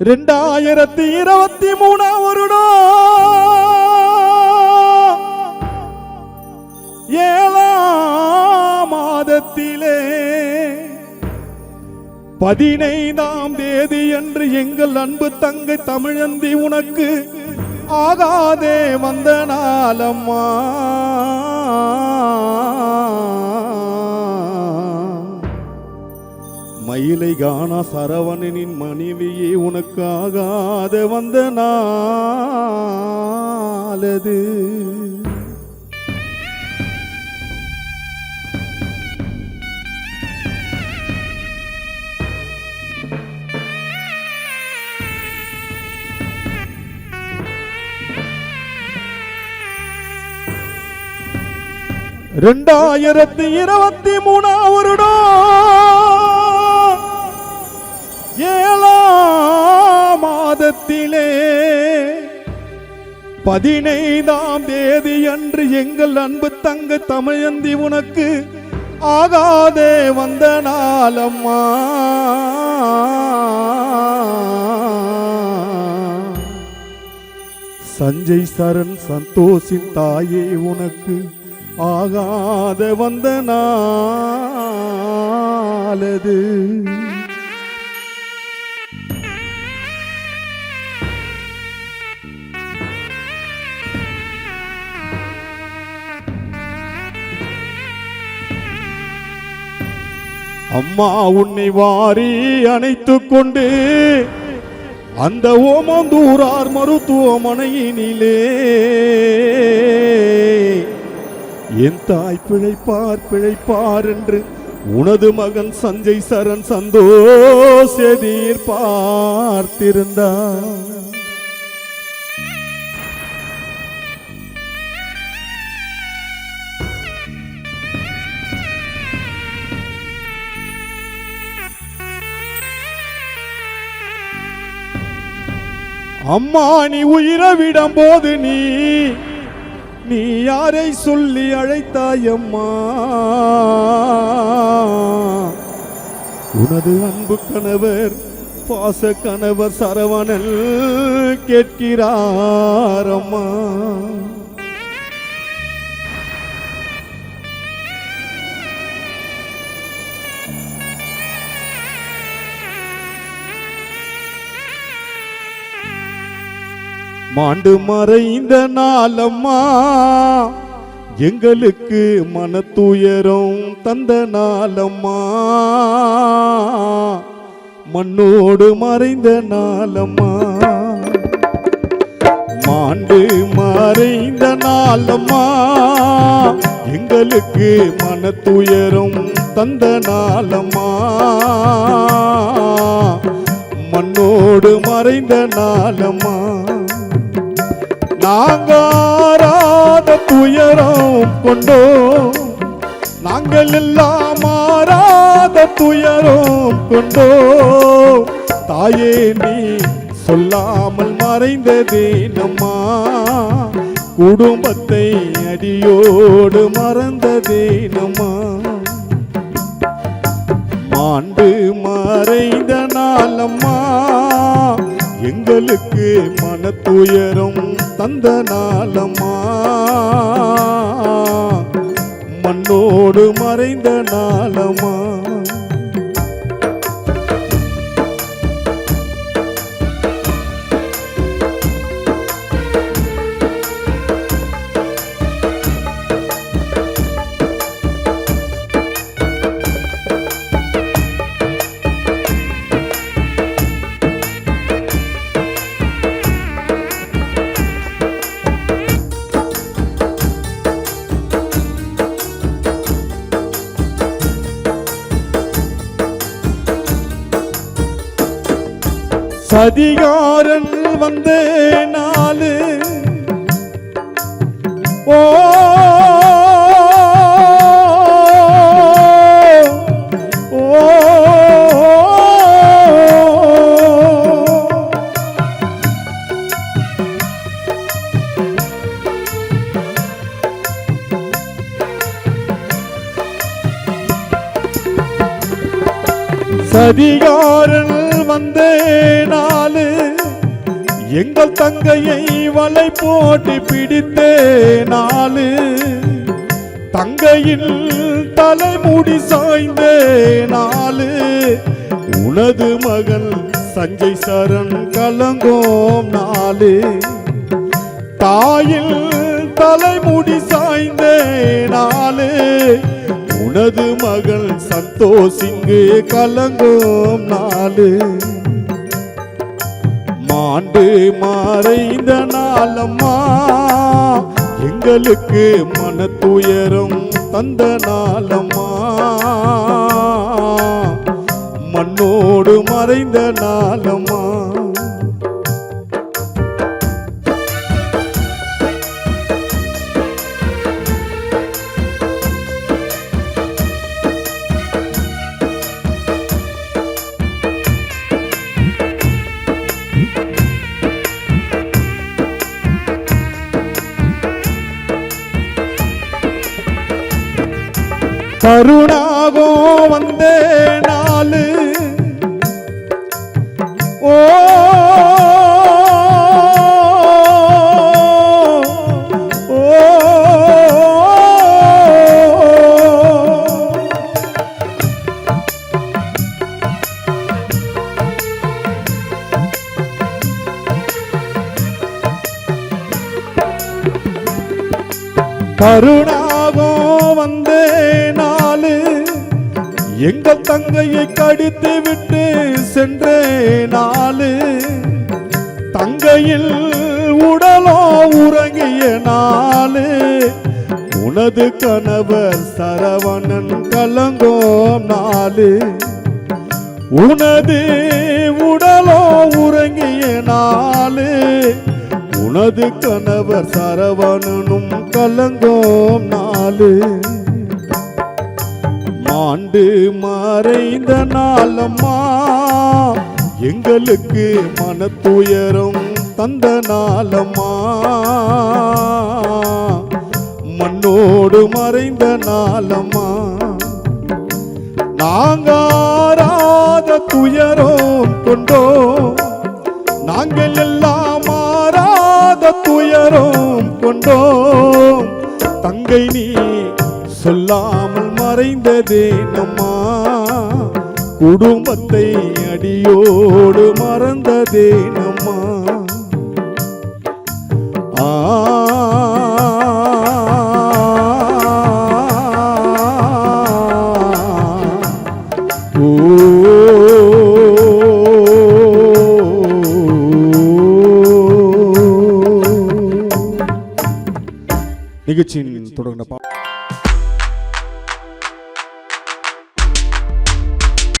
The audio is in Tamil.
ரெண்டாயிரத்தி இருபத்தி மூணாம் வருடம். ஏழாம் மாதத்திலே பதினைந்தாம் தேதி என்று எங்கள் அன்பு தங்கை தமிழந்தி உனக்கு ஆகாதே வந்த நாளம்மா மயிலை காணா சரவணனின் மனைவியே உனக்காகாத வந்த நாளது. ரெண்டாயிரத்தி இருபத்தி மூணாம் வருடம். பதினைந்தாம் தேதி அன்று எங்கள் அன்பு தங்க தமிழந்தி உனக்கு ஆகாதே வந்த நாளம்மா சஞ்சய் சரண் சந்தோஷின் தாயே உனக்கு ஆகாத வந்த நாளது. அம்மா உன்னை வாரி அணைத்துக் கொண்டு அந்த ஓமந்தூரார் மருத்துவமனையினிலே என் தாய் பிழைப்பார் பிழைப்பார் என்று உனது மகன் சஞ்சய் சரண் சந்தோஷ எதிர் பார்த்திருந்தார் அம்மா நீ உயிரை விடும் போது நீ நீ யாரை சொல்லி அழைத்தாய் அம்மா உனது அன்பு கணவர் பாச கணவர் சரவணல் கேட்கிறார் மாண்டு மறைந்த நாளம்மா. எங்களுக்கு மனத்துயரம் தந்த நாளம்மா. மண்ணோடு மறைந்த நாளம்மா. மாண்டு மறைந்த நாளம்மா. எங்களுக்கு மனத்துயரம் தந்த நாளம்மா. மண்ணோடு மறைந்த நாளம்மா. நாங்காராத துயரம் கொண்டோம். நாங்கள் எல்லாம் மாறாத துயரம் கொண்டோம். தாயே நீ சொல்லாமல் மறைந்ததே நம்மா. குடும்பத்தை அடியோடு மறந்ததே நம்மா. மாண்டு மறைந்த நாளம்மா எங்களுக்கு மனத்துயரம் தந்த நாளம்மா. மண்ணோடு மறைந்த நாளம்மா. அதிகாரன் வந்த நாலு ஓ. ஓ. சதிகாரன் வந்தே நாளு எங்கள் தங்கையை வலை போட்டி பிடித்தே நாளு தங்கையில் தலைமுடி சாய்ந்தே நாளு உனது மகள் சஞ்சய் சரண் கலங்கோம் நாளு. தாயில் தலைமுடி சாய்ந்தே சந்தோஷிங்கு கலங்கோம் நாலு மாண்டு மறைந்த நாளம்மா எங்களுக்கு மன துயரம் தந்த நாளம்மா. மண்ணோடு மறைந்த நாளம்மா. கருணாகோ வந்தே நாலு ஓ. ஓ. கருணாகோ வந்தே நாளு எங்கள் தங்கையை கடித்து விட்டு சென்றே நாளு. தங்கையில் உடலோ உறங்கிய நாளு. உனது கணவர் சரவணன் கலங்கோ நாளு. உனது உடலோ உறங்கிய நாளு. உனது கணவர் சரவணனும் கலங்கோம் நாளு. ஆண்டு மறைந்த நாளம்மா. எங்களுக்கு மன துயரம் தந்த நாளம்மா. மண்ணோடு மறைந்த நாளம்மா. நாங்காராத துயரம் கொண்டோம். நாங்கள் எல்லாம் மாறாத துயரம் கொண்டோம். தங்கை நீ சொல்லாம மறைந்ததே நம்மா. குடும்பத்தை அடியோடு மறந்ததே நம்மா. ஆ. நிகழ்ச்சியின் தொடங்கின பா